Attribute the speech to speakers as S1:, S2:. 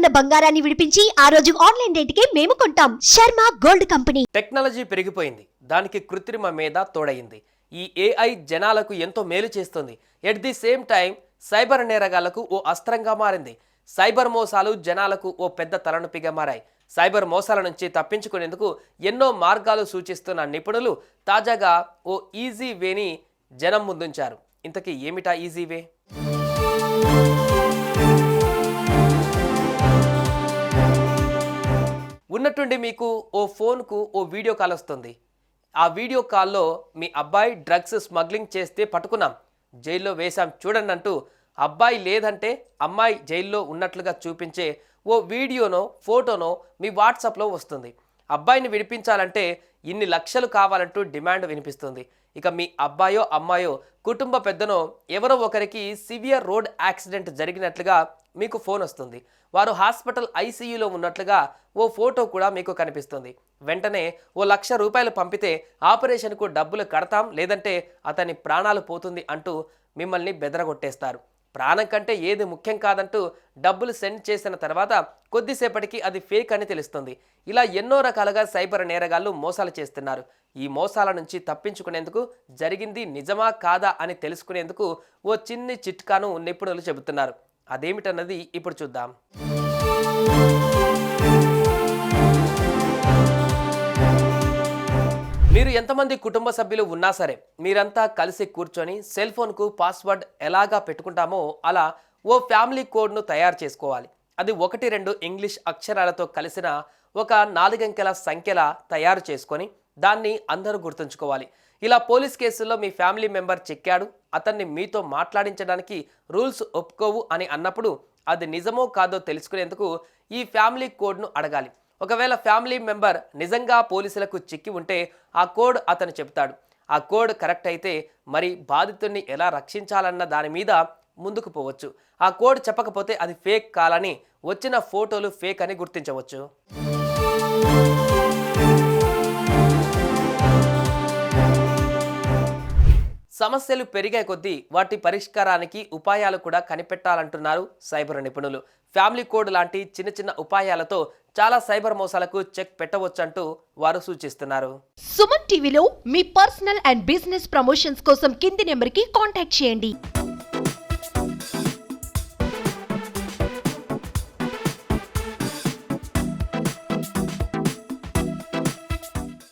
S1: ఉన్న బంగారాన్ని విడిపించి ఆ రోజు ఆన్లైన్ రేటుకే మేము కొంటాం. Sharma gold company.
S2: టెక్నాలజీ పెరిగిపోయింది. దానికి కృత్రిమ మీద తోడైంది ఈ ఏఐ జనాలకు ఎంతో మేలు చేస్తుంది. At the same time cyber నేరగాళ్ళకు ఓ అస్త్రంగా మారింది. సైబర్ మోసాలు జనాలకు ఓ పెద్ద తలనొప్పిగా మారాయి. సైబర్ మోసాల నుంచి తప్పించుకునేందుకు ఎన్నో మార్గాలు సూచిస్తున్న నిపుణులు తాజాగా ఓ ఈజీ వేని జనం ముందుంచారు. ఇంతకీ ఏమిటా ఈజీ వే ఉన్నట్టుండి మీకు ఓ ఫోన్కు ఓ వీడియో కాల్ వస్తుంది. ఆ వీడియో కాల్లో మీ అబ్బాయి డ్రగ్స్ స్మగ్లింగ్ చేస్తే పట్టుకున్నాం. జైల్లో వేశాం చూడండి అంటూ అబ్బాయి లేదంటే అమ్మాయి జైల్లో ఉన్నట్లుగా చూపించే ఓ వీడియోనో ఫోటోనో మీ వాట్సాప్లో వస్తుంది. అబ్బాయిని విడిపించాలంటే ఇన్ని లక్షలు కావాలంటూ డిమాండ్ వినిపిస్తుంది. ఇక మీ అబ్బాయో అమ్మాయో కుటుంబ పెద్దనో ఎవరో ఒకరికి సివియర్ రోడ్ యాక్సిడెంట్ జరిగినట్లుగా మీకు ఫోన్ వస్తుంది. వారు హాస్పిటల్ ఐసీయూలో ఉన్నట్లుగా ఓ ఫోటో కూడా మీకు కనిపిస్తుంది. వెంటనే ఓ లక్ష రూపాయలు పంపితే ఆపరేషన్కు డబ్బులు కడతాం లేదంటే అతని ప్రాణాలు పోతుంది అంటూ మిమ్మల్ని బెదరగొట్టేస్తారు. ప్రాణం కంటే ఏది ముఖ్యం కాదంటూ డబ్బులు సెండ్ చేసిన తర్వాత కొద్దిసేపటికి అది ఫేక్ అని తెలుస్తుంది. ఇలా ఎన్నో రకాలుగా సైబర్ నేరగాళ్ళు మోసాలు చేస్తున్నారు. ఈ మోసాల నుంచి తప్పించుకునేందుకు జరిగింది నిజమా కాదా అని తెలుసుకునేందుకు ఓ చిన్ని చిట్కాను నిపుణులు చెబుతున్నారు. అదేమిటన్నది ఇప్పుడు చూద్దాం. మీరు ఎంతమంది కుటుంబ సభ్యులు ఉన్నా సరే మీరంతా కలిసి కూర్చొని సెల్ ఫోన్కు పాస్వర్డ్ ఎలాగా పెట్టుకుంటామో అలా ఓ ఫ్యామిలీ కోడ్ను తయారు చేసుకోవాలి. అది ఒకటి రెండు ఇంగ్లీష్ అక్షరాలతో కలిసిన ఒక నాలుగంకెల సంఖ్యల తయారు చేసుకొని దాన్ని అందరూ గుర్తుంచుకోవాలి. ఇలా పోలీస్ కేసుల్లో మీ ఫ్యామిలీ మెంబర్ చెక్కాడు అతన్ని మీతో మాట్లాడించడానికి రూల్స్ ఒప్పుకోవు అని అన్నప్పుడు అది నిజమో కాదో తెలుసుకునేందుకు ఈ ఫ్యామిలీ కోడ్ను అడగాలి. ఒకవేళ ఫ్యామిలీ మెంబర్ నిజంగా పోలీసులకు చిక్కి ఉంటే ఆ కోడ్ అతను చెప్తాడు. ఆ కోడ్ కరెక్ట్ అయితే మరి బాధితుడిని ఎలా రక్షించాలన్న దాని మీద ముందుకు పోవచ్చు. ఆ కోడ్ చెప్పకపోతే అది ఫేక్ కాలని వచ్చిన ఫోటోలు ఫేక్ అని గుర్తించవచ్చు. సమస్యలు పెరిగే కొద్దీ వాటి పరిష్కారానికి ఉపాయాలు కూడా కనిపెట్టాలంటున్నారు సైబర్ నిపుణులు. ఫ్యామిలీ కోడ్ లాంటి చిన్న చిన్న ఉపాయాలతో చాలా సైబర్ మోసాలకు చెక్ పెట్టవచ్చంటూ వారు సూచిస్తున్నారు.
S1: సుమన్ టీవీలో మీ పర్సనల్ అండ్ బిజినెస్ ప్రమోషన్స్ కోసం కింది నెంబర్కి కాంటాక్ట్ చేయండి.